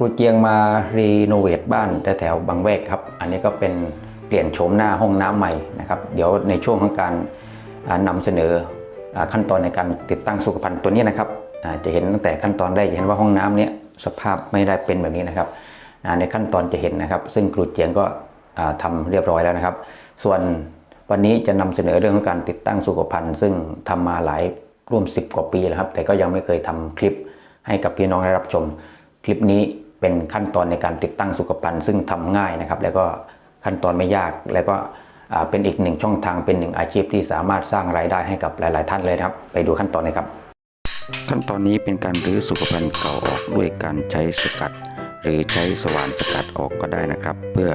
ครูเจียงมารีโนเวทบ้านแถวๆบางแวกครับ อันนี้ก็เป็นเปลี่ยนโฉมหน้าห้องน้ำใหม่นะครับ เดี๋ยวในช่วงของการอ่านำเสนอขั้นตอนในการติดตั้งสุขภัณฑ์ตัวนี้นะครับจะเห็นตั้งแต่ขั้นตอนแรกจะเห็นว่าห้องน้ำเนี้ยสภาพไม่ได้เป็นแบบนี้นะครับในขั้นตอนจะเห็นนะครับ ซึ่งครูเจียงก็อ่าทำเรียบร้อยแล้วนะครับ ส่วน วันนี้จะนำเสนอเรื่องของการติดตั้งสุขภัณฑ์ซึ่งทำมาหลายร่วม 10 กว่าปีแล้วครับ แต่ก็ยังไม่เคยทำคลิปให้กับพี่น้องได้รับชม คลิปนี้เป็นขั้นตอนในการติดตั้งสุขภัณฑ์ซึ่งทำง่ายนะครับ แล้วก็ขั้นตอนไม่ยากแล้วก็เป็นอีกหนึ่งช่องทางเป็นหนึ่งอาชีพที่สามารถสร้างรายได้ให้กับหลาย ๆ ท่านเลยครับ ไปดูขั้นตอนเลยครับ ขั้นตอนนี้เป็นการรื้อสุขภัณฑ์เก่าออกด้วยการใช้สกัด หรือใช้สว่านสกัดออกก็ได้นะครับ เพื่อ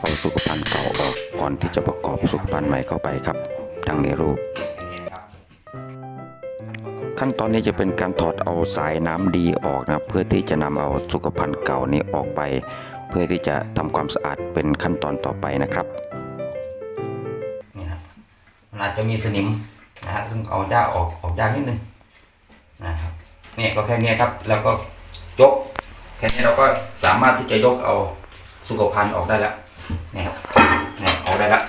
เอาสุขภัณฑ์เก่าออก ก่อนที่จะประกอบสุขภัณฑ์ใหม่เข้าไปครับ ดังในรูป ขั้นตอนนี้จะเป็นการถอดเอาสายน้ำดีออกนะเพื่อที่จะนำเอาสุขภัณฑ์เก่านี้ออกไป เพื่อที่จะทำความสะอาดเป็นขั้นตอนต่อไปนะครับนี่ครับมันอาจจะมีสนิมนะฮะซึ่งเอาหญ้าออกออกยากนิดนึงนะครับเนี่ยก็แค่นี้ครับแล้วก็ยกแค่นี้เราก็สามารถที่จะยกเอาสุขภัณฑ์ออกได้แล้วนี่ครับ ได้แล้ว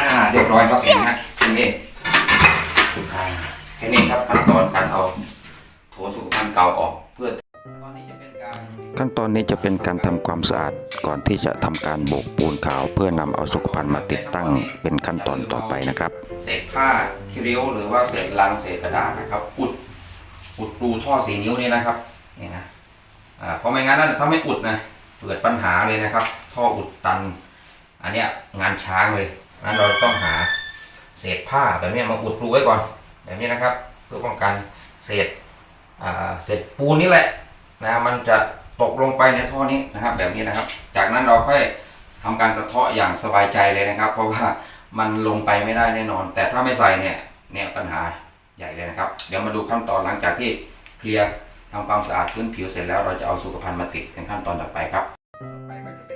อ่าเรียบร้อยครับเองนะทีนี้อ่าแค่นี้ครับขั้นตอนการเอาโถสุขภัณฑ์เก่าออกเพื่อตอนนี้จะเป็นการขั้นตอนนี้จะเป็นการทำความสะอาดก่อนที่จะทำการโบกปูนขาว เพื่อนำเอาสุขภัณฑ์มาติดตั้งเป็นขั้นตอนต่อไปนะครับ เศษผ้าคิริ้วหรือว่าเศษลังเศษกระดาษนะครับ อุดอุดรูท่อสีนิ้วนี่นะครับนี่นะอ่าเพราะไม่งั้นนะถ้าไม่อุดนะเกิดปัญหาเลยนะครับ ท่ออุดตัน อันเนี้ยงานช้างเลยงั้นเราต้องหาเศษผ้าแบบนี้มาอุดรูไว้ก่อนแบบนี้นะครับ เพื่อป้องกันเศษอ่าเศษปูนนี่แหละนะมันจะตกลงไปในท่อนี้นะครับ แบบนี้นะครับ จากนั้นเราค่อยทำการกระเทาะอย่างสบายใจเลยนะครับ เพราะว่ามันลงไปไม่ได้แน่นอน แต่ถ้าไม่ใส่เนี่ยเนี่ยปัญหาใหญ่เลยนะครับ เดี๋ยวมาดูขั้นตอนหลังจากที่เคลียร์ทำความสะอาดพื้นผิวเสร็จแล้วเราจะเอาสุขภัณฑ์มาติดเป็นขั้นตอนต่อไปครับ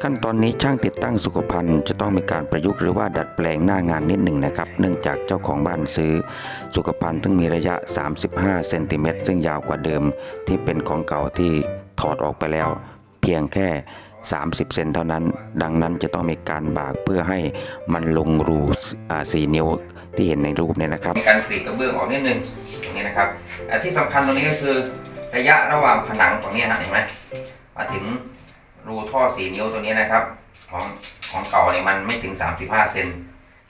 ขั้นตอนนี้ช่างติดตั้งสุขภัณฑ์จะต้องมีการประยุกต์หรือว่าดัดแปลงหน้างานนิดหนึ่งนะครับ เนื่องจากเจ้าของบ้านซื้อ สุขภัณฑ์ซึ่งมีระยะ 35เซนติเมตรซึ่งยาวกว่าเดิม ที่เป็นของเก่าที่ถอดออกไปแล้ว เพียงแค่ 30 เซนเท่านั้น ดังนั้นจะต้องมีการบากเพื่อให้มันลงรูสี่นิ้วที่เห็นในรูปเนี่ยนะครับมีการกรีดกระเบื้องออกนิดนึงอย่างนี้นะครับที่สำคัญตรงนี้ก็คือระยะระหว่างผนังตรงนี้ฮะเห็นไหมมาถึง รูท่อสีนิ้วตัวนี้นะครับ ของของเก่าเนี่ยมันไม่ถึง 35เซน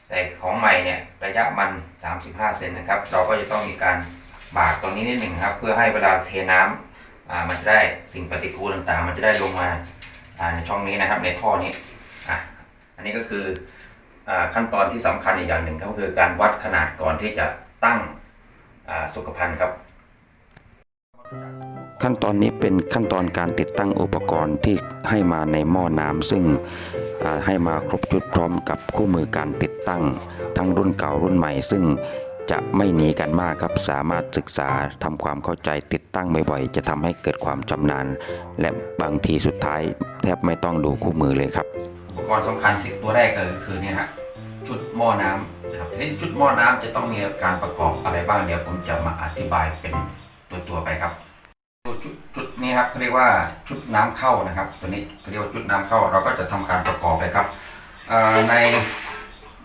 แต่ของใหม่เนี่ยระยะมัน 35เซนนะครับ เราก็จะต้องมีการบากตรงนี้นิดหนึ่งครับ เพื่อให้เวลาเทน้ำอ่ามันจะได้สิ่งปฏิกูลต่างๆ มันจะได้ลงมาอ่าในช่องนี้นะครับในท่อนี้อะอันนี้ก็คืออ่าขั้นตอนที่สำคัญอีกอย่างหนึ่งก็คือการวัดขนาดก่อนที่จะตั้งอ่าสุขภัณฑ์ครับ ขั้นตอนนี้เป็นขั้นตอนการติดตั้งอุปกรณ์ที่ให้มาในหม้อน้ำซึ่งให้มาครบชุดพร้อมกับคู่มือการติดตั้ง ทั้งรุ่นเก่ารุ่นใหม่ ซึ่งจะไม่หนีกันมากครับสามารถศึกษาทำความเข้าใจติดตั้งบ่อยๆ จะทำให้เกิดความชำนาญ และบางทีสุดท้ายแทบไม่ต้องดูคู่มือเลยครับ อุปกรณ์สำคัญสิตัวแรกก็คือเนี่ยฮะชุดหม้อน้ำนะครับทีนี้ชุดหม้อน้ำจะต้องมีการประกอบอะไรบ้างเดี๋ยวผมจะมาอธิบายเป็นตัวๆไปครับ ชุดชุดนี้ครับเขาเรียกว่าชุดน้ำเข้านะครับ ตัวนี้เขาเรียกว่าชุดน้ำเข้า เราก็จะทำการประกอบเลยครับใน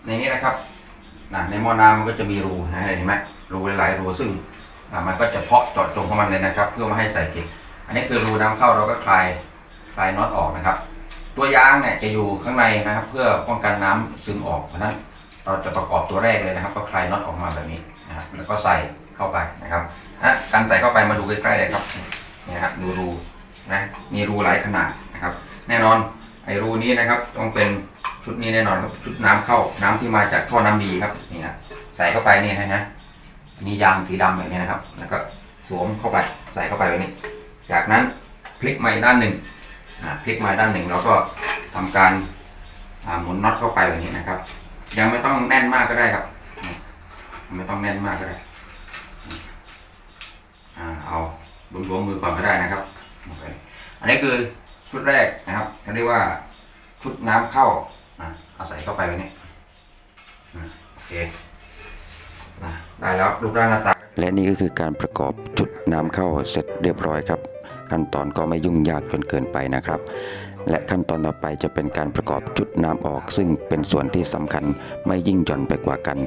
ในนี้นะครับนะในหม้อน้ำมันก็จะมีรูนะเห็นไหมรูหลายๆรูซึ่งมันก็จะเพาะเจาะจงเข้ามาเลยนะครับ เพื่อม่ให้ใส่ผิดอันนี้คือรูน้ำเข้าเราก็คลายคลายน็อตออกนะครับ ตัวยางเนี่ยจะอยู่ข้างในนะครับ เพื่อป้องกันน้ำซึมออกเพราะนั้นเราจะประกอบตัวแรกเลยนะครับ ก็คลายน็อตออกมาแบบนี้นะครับแล้วก็ใส่เข้าไปนะครับนะการใส่เข้าไปมาดูใกล้ๆเลยครับ นี่ยครับดูรูนะมีรูหลายขนาดนะครับ แน่นอนไอ้รูนี้นะครับต้องเป็นชุดนี้แน่นอนครับชุดน้ำเข้าน้ำที่มาจากท่อน้ำดีครับนี่นะใส่เข้าไปนี่นะนะมียางสีดำแบบนี้นะครับ แล้วก็สวมเข้าไปใส่เข้าไปแบบนี้ จากนั้นพลิกมาอีกด้านหนึ่งอ่าพลิกมาด้านหนึ่งแล้วก็ทำการหมุนน็อตเข้าไปแบบนี้นะครับ ยังไม่ต้องแน่นมากก็ได้ครับนี่ไม่ต้องแน่นมากก็ได้อ่าเอา หลวมๆมือก่อนก็ได้นะครับ อันนี้คือชุดแรกนะครับเขาเรียกว่าชุดน้ำเข้าอาเอาใส่เข้าไปแบบนี้โอเคได้แล้วรูปร่างหน้าตาและนี่ก็คือการประกอบจุดน้ำเข้าเสร็จเรียบร้อยครับ ขั้นตอนก็ไม่ยุ่งยากจนเกินไปนะครับ และขั้นตอนต่อไปจะเป็นการประกอบจุดน้ำออก ซึ่งเป็นส่วนที่สำคัญไม่ยิ่งหย่อนไปกว่ากัน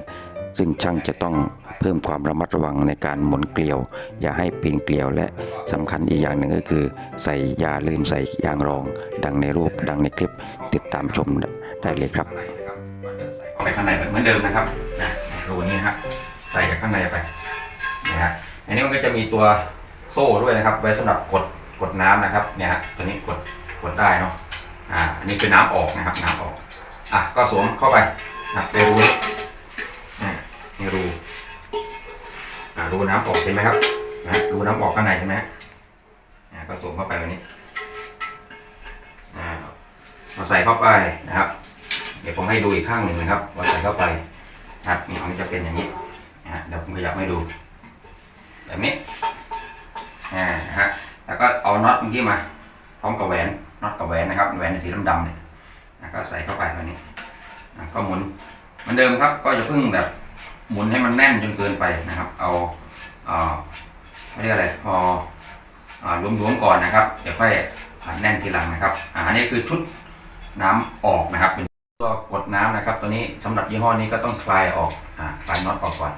ซึ่งช่างจะต้องเพิ่มความระมัดระวังในการหมุนเกลียว อย่าให้ปีนเกลียวและสำคัญอีกอย่างหนึ่งก็คือ ใส่ยาลืมใส่ยางรอง ดังในรูปดังในคลิปติดตามชมได้เลยครับข้างในนะครับก็จะใส่เข้าไปข้างในแบบเหมือนเดิมนะครับนะรูนี้นะครับใส่จากข้างในไปนะฮะอันนี้มันก็จะมีตัวโซ่ด้วยนะครับ ไว้สำหรับกดกดน้ำนะครับเนี่ยฮะตัวนี้กดกดได้เนาะอ่าอันนี้เป็นน้ำออกนะครับน้ำออกอะก็สวมเข้าไปนะในรูนี้ รูน้ำออกเห็นไหมครับนะรูน้ำออกข้างในใช่ไหมอ่าก็สวมเข้าไปแบบนี้อ่าเราใส่เข้าไปนะครับ เดี๋ยวผมให้ดูอีกข้างหนึ่งนะครับว่าใส่เข้าไปนะครับนี่มันจะเป็นอย่างนี้นะเดี๋ยวผมขยับให้ดู แบบนี้อ่านะฮะแล้วก็เอาน็อตเมื่อกี้มาพร้อมกับแหวนน็อตกับแหวนนะครับแหวนในสีดำๆเนี่ยนะก็ใส่เข้าไปแบบนี้นะก็หมุนเหมือนเดิมครับก็จะเพิ่งแบบหมุนให้มันแน่นจนเกินไปนะครับ เอา เอ่อเขาเรียกอะไรพออ่ารวมๆก่อนนะครับเดี๋ยวค่อยผันแน่นทีหลังนะครับอ่าอันนี้คือชุดน้ำออกนะครับเป็นตัวกดน้ำนะครับ ตัวนี้สำหรับยี่ห้อนี้ก็ต้องคลายออกอ่าคลายน็อตออกก่อน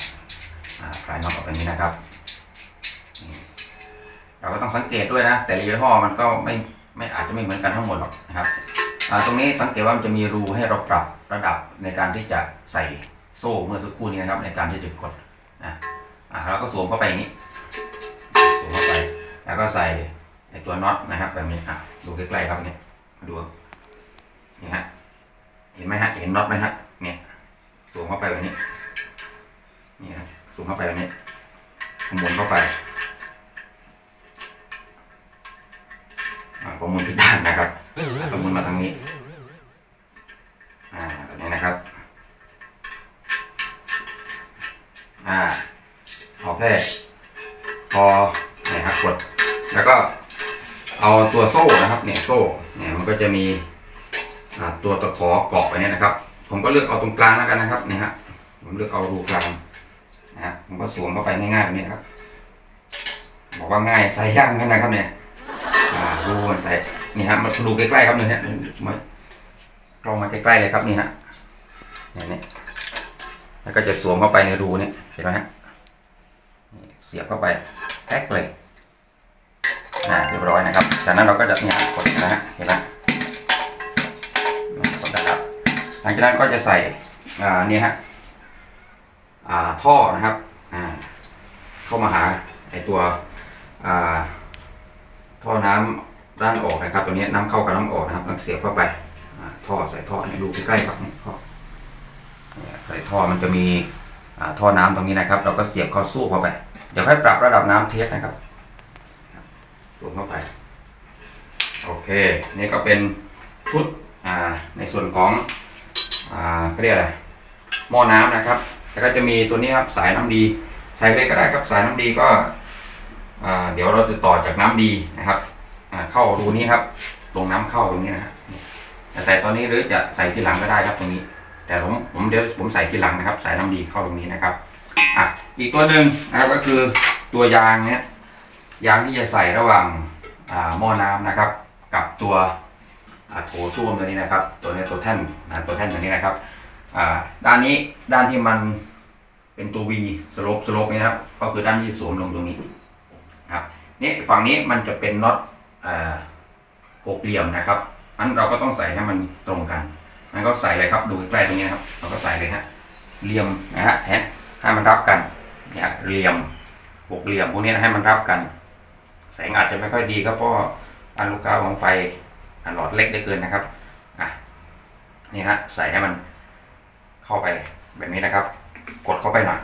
อ่าคลายน็อตออกแบบนี้นะครับเราก็ต้องสังเกตด้วยนะ แต่ละยี่ห้อมันก็ไม่ไม่อาจจะไม่เหมือนกันทั้งหมดหรอกนะครับอ่าตรงนี้สังเกตว่ามันจะมีรูให้เราปรับระดับในการที่จะใส่โซ่เมื่อสักครู่นี้นะครับ ในการที่จะกดนะ อ่าเราก็สวมเข้าไปอย่างนี้สวมเข้าไป แล้วก็ใส่ในตัวน็อตนะครับแบบนี้อะดูใกล้ๆครับเนี่ยมาดูนี่ฮะเห็นไหมฮะเห็นน็อตไหมฮะเนี่ยสูงเข้าไปแบบนี้นี่ฮะสูงเข้าไปแบบนี้หมุนเข้าไปอ่าผมหมุนผิดด้านนะครับแล้วก็หมุนมาทางนี้ อ่าแบบนี้นะครับ อ่า โอเคพอเนี่ยครับกด แล้วก็เอาตัวโซ่นะครับ เนี่ยโซ่ เนี่ยมันก็จะมีตัวตะขอเกาะไว้เนี่ยนะครับ ผมก็เลือกเอาตรงกลางแล้วกันนะครับเนี่ยฮะผมเลือกเอารูกลางนะฮะผมก็สวมเข้าไปง่ายๆแบบนี้ครับ บอกว่าง่ายใส่ย่างกันนะครับเนี่ยรูมันใส่นี่ฮะมาดูใกล้ๆครับเนี่ยมาลองมาใกล้ๆเลยครับนี่ฮะเนี่ยนี่แล้วก็จะสวมเข้าไปในรูเนี่ยเห็นไหมฮะ สียบเข้าไปแท็กเลยอ่าเรียบร้อยนะครับ จากนั้นเราก็จะเนี่ยกดนะฮะเห็นไหมกดนะครับหลังจากนั้นก็จะใส่อ่านี่ฮะอ่าท่อนะครับอ่าเข้ามาหาไอตัวอ่าท่อน้ำด้านออกนะครับ ตัวนี้น้ำเข้ากับน้ำออกนะครับต้องเสียบเข้าไปอ่าท่อใส่ท่อเนี่ยดูใกล้ๆครับนี่ท่อเนี่ยใส่ท่อมันจะมีอ่าท่อน้ำตรงนี้นะครับ เราก็เสียบเข้าสู้เข้าไป เดี๋ยวให้ปรับระดับน้ำเทสนะครับสูงเข้าไป โอเค นี่ก็เป็นชุดในส่วนของอาเขาเรียกอะไรหม้อน้ำนะครับ แล้วก็จะมีตัวนี้ครับสายน้ำดีใส่เลยก็ได้ครับสายน้ำดีก็เดี๋ยวเราจะต่อจากน้ำดีนะครับเข้ารูนี้ครับลงน้ำเข้าตรงนี้นะครับจะใส่ตอนนี้หรือจะใส่ทีหลังก็ได้ครับตรงนี้ แต่ผมผมเดี๋ยวผมใส่ทีหลังนะครับ สายน้ำดีเข้าตรงนี้นะครับอะ อีกตัวหนึ่งนะครับก็คือตัวยางเนี้ยยางที่จะใส่ระหว่างาหม้อน้ำนะครับ กับตัวโถส้วมตัวนี้นะครับ ตัวนี้ตัวแท่นนะตัวแท่นตัวนี้นะครับด้านนี้ด้านที่มันเป็นตัว V สโลปสโลปนี้นะครับก็คือด้านที่สวมลงตรงนี้ครับนี่ฝั่งนี้มันจะเป็นน็อตหกเหลี่ยมนะครับนั้นเราก็ต้องใส่ให้มันตรงกันนั้นก็ใส่เลยครับดูใกล้ๆตรงนี้นะครับเราก็ใส่เลยฮะเหลี่ยมนะฮะแทนให้มันรับกัน เนี่ยเหลี่ยมหกเหลี่ยมพวกนี้ให้มันรับกัน แสงอาจจะไม่ค่อยดีครับเพราะอันลูกกาของไฟอันหลอดเล็กได้เกินนะครับอะนี่ฮะใส่ให้มันเข้าไปแบบนี้นะครับ กดเข้าไปหน่อย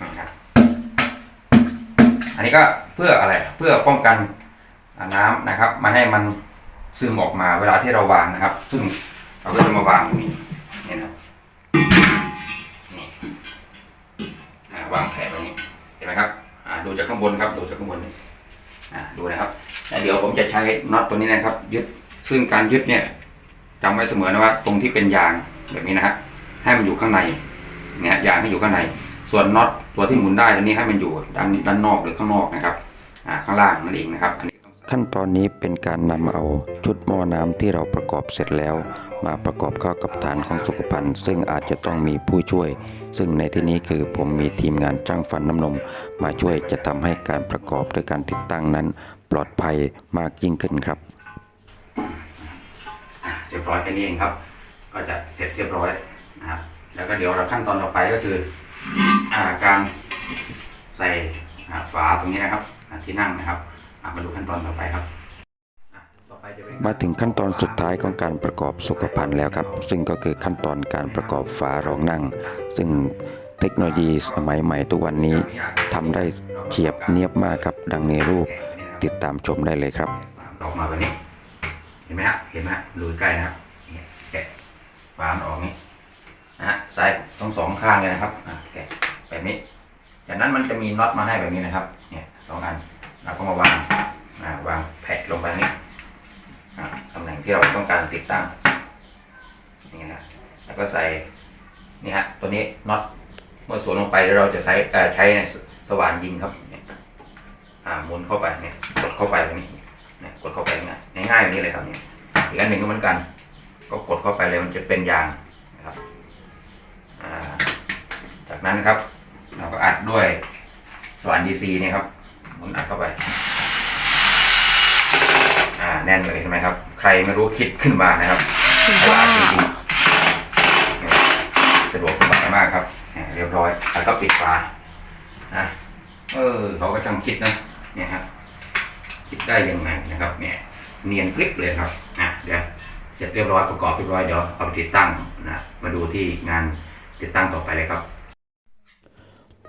นะครับอันนี้ก็เพื่ออะไรเพื่อป้องกันน้ำนะครับมาให้มันซึมออกมาเวลาที่เราวางนะครับ ซึ่งเราก็จะมาวางตรงนี้นี่นะ ดูนะครับเดี๋ยวผมจะใช้น็อตตัวนี้นะครับ ยึดซึ่งการยึดเนี่ยจำไว้เสมอนะว่า ตรงที่เป็นยางแบบนี้นะฮะให้มันอยู่ข้างในเนี่ยยางให้อยู่ข้างใน ส่วนน็อตตัวที่หมุนได้ตัวนี้ให้มันอยู่ด้านด้านนอกหรือข้างนอกนะครับข้างล่างนั่นเองนะครับขั้นตอนนี้เป็นการนำเอาชุดหม้อน้ำที่เราประกอบเสร็จแล้ว มาประกอบเข้ากับฐานของสุขภัณฑ์ ซึ่งอาจจะต้องมีผู้ช่วย ซึ่งในที่นี้คือผมมีทีมงานจ้างฟันน้ำนม มาช่วยจะทำให้การประกอบด้วยการติดตั้งนั้น ปลอดภัยมากยิ่งขึ้นครับเรียบร้อยแค่นี้เองครับ ก็จะเสร็จเรียบร้อยนะครับแล้วก็เดี๋ยวเราขั้นตอนต่อไปก็คืออาการใส่ฝาตรงนี้นะครับที่นั่งนะครับามาดูขั้นตอนต่อไปครับ มาถึงขั้นตอนสุดท้ายของการประกอบสุขภัณฑ์แล้วครับ ซึ่งก็คือขั้นตอนการประกอบฝารองนั่ง ซึ่งเทคโนโลยีสมัยใหม่ทุกวันนี้ทำได้เฉียบเนียบมากครับ ดังในรูปติดตามชมได้เลยครับออกมาแบบนี้ เห็นไหมฮะเห็นไหมดูใกล้นะครับแกะฝามันออกนี้นะฮะซ้ายทั้งสองข้างเลยนะครับแกะแบบนี้ จากนั้นมันจะมีน็อตมาให้แบบนี้นะครับ เนี่ยสองอันเราก็มาวางวางแผะลงไปนี่อ่า ตำแหน่งที่เราต้องการติดตั้งนี่นะแล้วก็ใส่นี่ฮะตัวนี้น็อตเมื่อสวมลงไปแล้วเราจะใช้ใช้สว่านยิงครับอ่าหมุนเข้าไปเนี่ยกดเข้าไปแบบนี้เนี่ยกดเข้าไปง่ายง่ายแบบนี้เลยครับเนี่ยอีกอันหนึ่งก็เหมือนกัน ก็กดเข้าไปเลยมันจะเป็นยางนะครับจากนั้นครับ เราก็อัดด้วยสว่าน DC เนี่ยครับหมุนอัดเข้าไป แน่นเลยเห็นไหมครับ ใครไม่รู้คิดขึ้นมานะครับใช้อัดจริงๆเนี่ยสะดวกสบายมากครับเนี่ยเรียบร้อยแล้วก็ปิดฝานะเออเขาก็ช่างคิดนะเนี่ยครับคิดได้ยังไงนะครับ เนี่ย เนียนกริบเลยครับอะเดี๋ยวเสร็จเรียบร้อยประกอบเรียบร้อยเดี๋ยวเอาไปติดตั้งนะมาดูที่งานติดตั้งต่อไปเลยครับ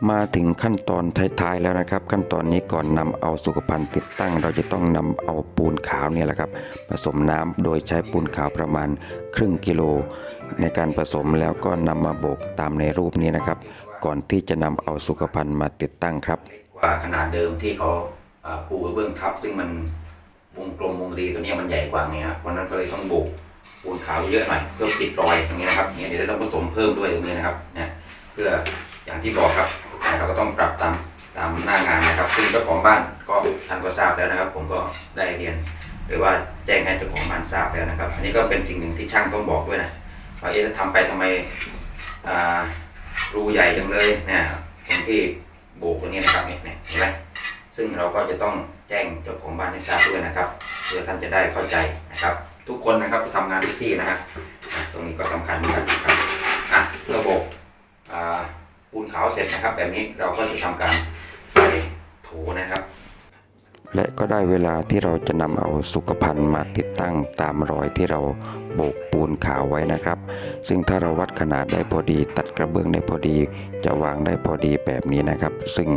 มาถึงขั้นตอนท้ายๆแล้วนะครับ ขั้นตอนนี้ก่อนนำเอาสุขภัณฑ์ติดตั้ง เราจะต้องนำเอาปูนขาวเนี่ยแหละครับ ผสมน้ำโดยใช้ปูนขาวประมาณครึ่งกิโล ในการผสมแล้วก็นำมาโบกตามในรูปนี้นะครับ ก่อนที่จะนำเอาสุขภัณฑ์มาติดตั้งครับกว่าขนาดเดิมที่เขาปูกระเบื้องทับ ซึ่งมันวงกลมวงรีตัวนี้มันใหญ่กว่าไงครับเพราะนั้นก็เลยต้องโบกปูนขาวเยอะหน่อยเพื่อปิดรอยตรงนี้นะครับเนี่ยเดี๋ยวเราต้องผสมเพิ่มด้วยตรงนี้นะครับเนี่ยเพื่ออย่างที่บอกครับ เนี่ยเราก็ต้องปรับตามตามหน้างานนะครับ ซึ่งเจ้าของบ้านก็ท่านก็ทราบแล้วนะครับ ผมก็ได้เรียน หรือว่าแจ้งให้เจ้าของบ้านทราบแล้วนะครับ อันนี้ก็เป็นสิ่งหนึ่งที่ช่างต้องบอกด้วยนะว่าเอ๊ะทำไปทำไมรูใหญ่จังเลยเนี่ยตรงที่โบกตรงนี้นะครับเนี่ยเห็นไหมซึ่งเราก็จะต้องแจ้งเจ้าของบ้านให้ทราบด้วยนะครับเพื่อท่านจะได้เข้าใจนะครับ ทุกคนนะครับที่ทำงานทุกที่นะฮะตรงนี้ก็สำคัญเหมือนกันครับอะระบบอ่า ปูนขาวเสร็จนะครับ แบบนี้เราก็จะทำการใส่โถนะครับ และก็ได้เวลาที่เราจะนำเอาสุขภัณฑ์มาติดตั้งตามรอยที่เราโบกปูนขาวไว้นะครับ ซึ่งถ้าเราวัดขนาดได้พอดี ตัดกระเบื้องได้พอดี จะวางได้พอดีแบบนี้นะครับ ซึ่ง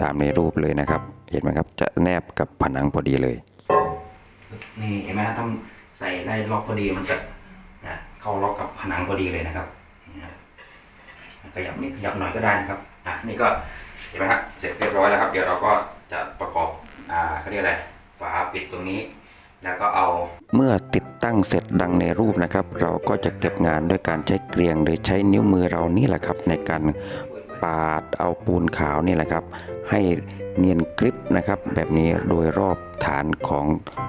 ตามในรูปเลยนะครับ เห็นไหมครับจะแนบกับผนังพอดีเลย นี่เห็นไหมต้องใส่ไล่ล็อกพอดีมันจะนะเข้าล็อกกับผนังพอดีเลยนะครับ ขยับนิดขยับหน่อยก็ได้นะครับอะนี่ก็เห็นไหมฮะเสร็จเรียบร้อยแล้วครับ เดี๋ยวเราก็จะประกอบอ่าเขาเรียกอะไรฝาปิดตรงนี้ แล้วก็เอาเมื่อติดตั้งเสร็จดังในรูปนะครับ เราก็จะเก็บงานด้วยการใช้เกลียงหรือใช้นิ้วมือเรานี่แหละครับ ในการปาดเอาปูนขาวนี่แหละครับ ให้เนียนกริบนะครับ แบบนี้โดยรอบฐานของ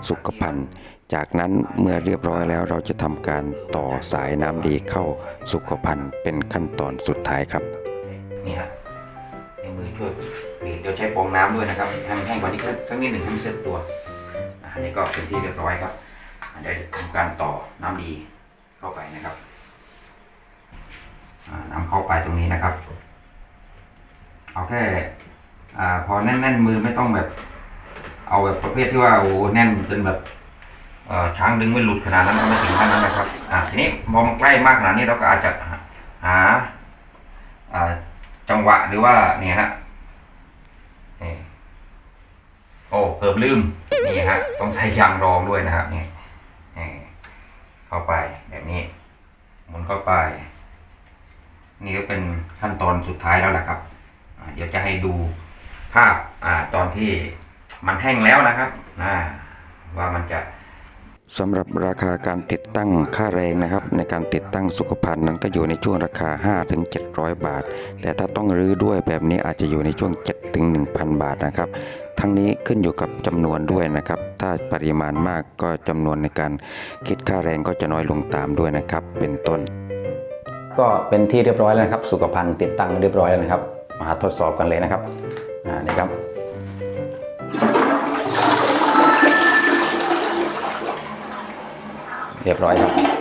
สุขภัณฑ์ จากนั้นเมื่อเรียบร้อยแล้วเราจะทำการต่อสายน้ำดีเข้าสุขภัณฑ์เป็นขั้นตอนสุดท้ายครับเนี่ฮะในมือช่วยนี่เดี๋ยวใช้ฟองน้ำด้วยนะครับให้มันแห้งกว่านี้สักนิดหนึ่งให้มันเซ็ตตัวอันนี้ก็เป็นที่เรียบร้อยครับเดี๋ยวทำการต่อน้ำดีเข้าไปนะครับน้ำเข้าไปตรงนี้นะครับ เอาแค่พอแน่นๆมือไม่ต้องแบบ เอาแบบประเภทที่ว่าโอ้แน่นจนแบบ ช้างดึงไม่หลุดขนาดนั้นก็ไม่ถึงขั้นนั้นนะครับอ่าทีนี้พอมันใกล้มากขนาดนี้เราก็อาจจะหาจังหวะหรือว่าเนี่ยฮะโอ้เกือบลืมนี่ฮะต้องใส่ยางรองด้วยนะครับเนี่นี่เข้าไปแบบนี้หมุนเข้าไป นี่ก็เป็นขั้นตอนสุดท้ายแล้วแหละครับเดี๋ยวจะให้ดูภาพอ่าตอนที่มันแห้งแล้วนะครับว่ามันจะ สำหรับราคาการติดตั้งค่าแรงนะครับ ในการติดตั้งสุขภัณฑ์นั้นก็อยู่ในช่วงราคา 5-700 บาท แต่ถ้าต้องรื้อด้วยแบบนี้อาจจะอยู่ในช่วง 7-1,000 บาทนะครับ ทั้งนี้ขึ้นอยู่กับจำนวนด้วยนะครับ ถ้าปริมาณมากก็จำนวนในการคิดค่าแรงก็จะน้อยลงตามด้วยนะครับ เป็นต้น ก็เป็นที่เรียบร้อยแล้วนะครับ สุขภัณฑ์ติดตั้งเรียบร้อยแล้วนะครับ มาทดสอบกันเลยนะครับอ่านี่ครับ เรียบร้อยครับ